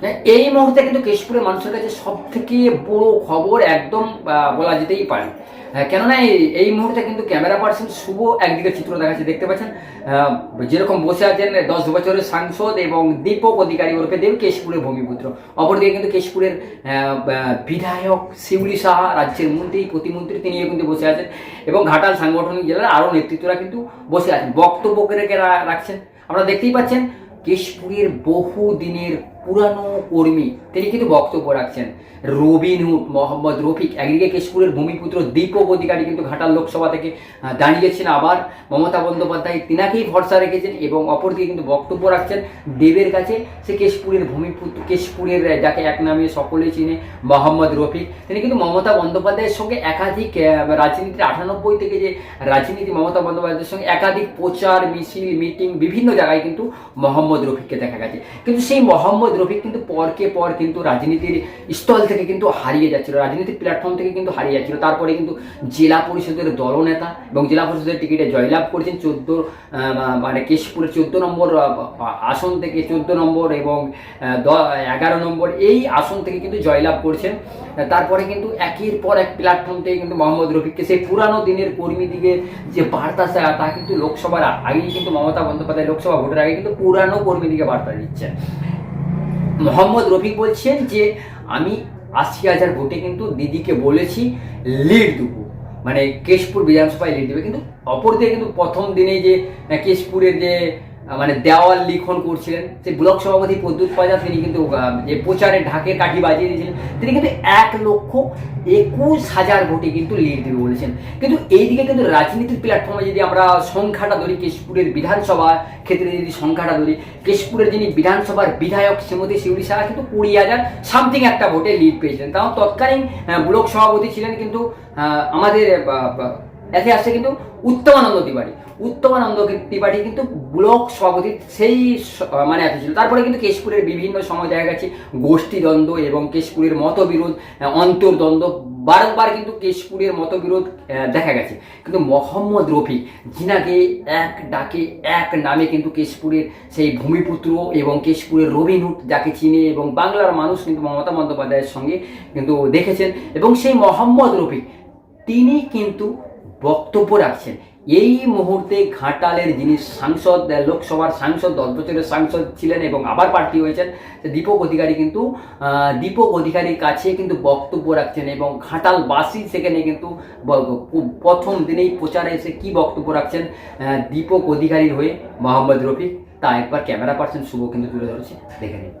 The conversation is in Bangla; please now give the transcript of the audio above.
হ্যাঁ, এই মুহূর্তে কিন্তু কেশপুরের মানুষের কাছে সব থেকে বড় খবর একদম বলা যেতেই পারে। হ্যাঁ, কেননা এই- মুহূর্তে কিন্তু ক্যামেরা পার্সন শুভ একদিকে চিত্র দেখাচ্ছে দেখতে পাচ্ছেন? যেরকম বসে আছেন দশ বছরের সাংসদ এবং দীপক অধিকারী ওরফে দেব কেশপুরের ভূমিপুত্র। অপরদিকে কিন্তু কেশপুরের বিধায়ক শিউলি সাহা রাজ্যের মন্ত্রী প্রতিমন্ত্রী তিনিও কিন্তু বসে আছেন। এবং ঘাটাল সাংগঠনিক জেলার আরও নেতৃত্বরা কিন্তু বসে আছেন। বক্তব্য রাখছেন। আমরা দেখতেই পাচ্ছেন কেশপুরের বহু দিনের পুরানো কর্মী, তিনি কিন্তু বক্তব্য রাখছেন। রবিনহুড মোহাম্মদ রফিক, একদিকে কেশপুরের ভূমিপুত্র দীপক অধিকারী কিন্তু ঘাটাল লোকসভা থেকে দাঁড়িয়েছেন আবার। মমতা বন্দ্যোপাধ্যায় তিনাকেই ভরসা রেখেছেন এবং অপরদিকে কিন্তু বক্তব্য রাখছেন দেবের কাছে। সে কেশপুরের ভূমিপুত্র, কেশপুরের যাকে এক নামে সকলে চিনে, মোহাম্মদ রফিক। তিনি কিন্তু মমতা বন্দ্যোপাধ্যায়ের সঙ্গে একাধিক রাজনীতির আটানব্বই থেকে যে রাজনীতি মমতা বন্দ্যোপাধ্যায়ের সঙ্গে একাধিক প্রচার, মিছিল, মিটিং, বিভিন্ন জায়গায় কিন্তু মোহাম্মদ রফিককে দেখা গেছে। কিন্তু সেই মোহাম্মদ রফিক কিন্তু পরকে পর কিন্তু রাজনীতির স্থল থেকে কিন্তু হারিয়ে যাচ্ছিল, রাজনীতির প্ল্যাটফর্ম থেকে কিন্তু হারিয়ে যাচ্ছিল। তারপরে কিন্তু জেলা পরিষদের দলনেতা এবং জেলা পরিষদের টিকিটে জয়লাভ করেছেন চোদ্দ মানে কেশপুরের চোদ্দ নম্বর আসন থেকে চোদ্দ নম্বর এবং এগারো নম্বর এই আসন থেকে কিন্তু জয়লাভ করছেন। তারপরে কিন্তু একের পর এক প্ল্যাটফর্ম থেকে কিন্তু মোহাম্মদ রফিককে সেই পুরানো দিনের কর্মী দিকে যে বার্তা তা তা কিন্তু লোকসভার আগেই কিন্তু মমতা বন্দ্যোপাধ্যায় লোকসভা ভোটের আগে কিন্তু পুরানো কর্মী দিকে বার্তা দিচ্ছেন। মোহাম্মদ রফিক বলছেন যে, আমি আশি হাজার ভোটে কিন্তু দিদিকে বলেছি লিড দেবো। মানে কেশপুর বিধানসভায় লিড দেবে। কিন্তু অপরদিকে কিন্তু প্রথম দিনে যে কেশপুরের যে মানে দেওয়াল লিখন করছিলেন। সেই ব্লক সভাপতি প্রদ্যুৎ পাজা তিনি কিন্তু যে প্রচারে ঢাকের কাঠি বাজিয়ে দিয়েছিলেন, তিনি কিন্তু এক লক্ষ একুশ হাজার ভোটে কিন্তু লিড দেবে বলেছেন। কিন্তু এইদিকে কিন্তু রাজনীতির প্ল্যাটফর্মে যদি আমরা সংখ্যাটা ধরি, কেশপুরের বিধানসভা ক্ষেত্রে যদি সংখ্যাটা ধরি, কেশপুরের যিনি বিধানসভার বিধায়ক শ্রীমতী শিউরি সাহা কিন্তু কুড়ি হাজার সামথিং একটা ভোটে লিড পেয়েছিলেন। তাও তৎকালীন ব্লক সভাপতি ছিলেন কিন্তু আমাদের এতে আসছে কিন্তু উত্তমানন্দ তিবাড়ি উত্তমানন্দ তিবাড়ি কিন্তু ব্লক সভাপতি সেই মানে এত ছিল। তারপরে কিন্তু কেশপুরের বিভিন্ন সময় দেখা গেছে গোষ্ঠীদ্বন্দ্ব এবং কেশপুরের মতবিরোধ অন্তর্দ্বন্দ্ব। বারংবার কিন্তু কেশপুরের মতবিরোধ দেখা গেছে। কিন্তু মোহাম্মদ রফিক, যিনাকে এক ডাকে এক নামে কিন্তু কেশপুরের সেই ভূমিপুত্র এবং কেশপুরের রবিনহুড যাকে চিনে এবং বাংলার মানুষ কিন্তু মমতা বন্দ্যোপাধ্যায়ের সঙ্গে কিন্তু দেখেছেন। এবং সেই মোহাম্মদ রফিক, তিনি কিন্তু বক্তব্য রাখছেন। এই মুহূর্তে ঘাটালের যিনি সাংসদ লোকসভার সাংসদ দশ বছরের সাংসদ ছিলেন এবং আবার প্রার্থী হয়েছেন দীপক অধিকারী কিন্তু দীপক অধিকারীর কাছে কিন্তু বক্তব্য রাখছেন এবং ঘাটালবাসী সেখানে কিন্তু প্রথম দিনেই প্রচারে এসে কি বক্তব্য রাখছেন দীপক অধিকারীর হয়ে মোহাম্মদ রফিক? তা একবার ক্যামেরা পার্সন শুভ কিন্তু তুলে ধরেছে, দেখে নিন।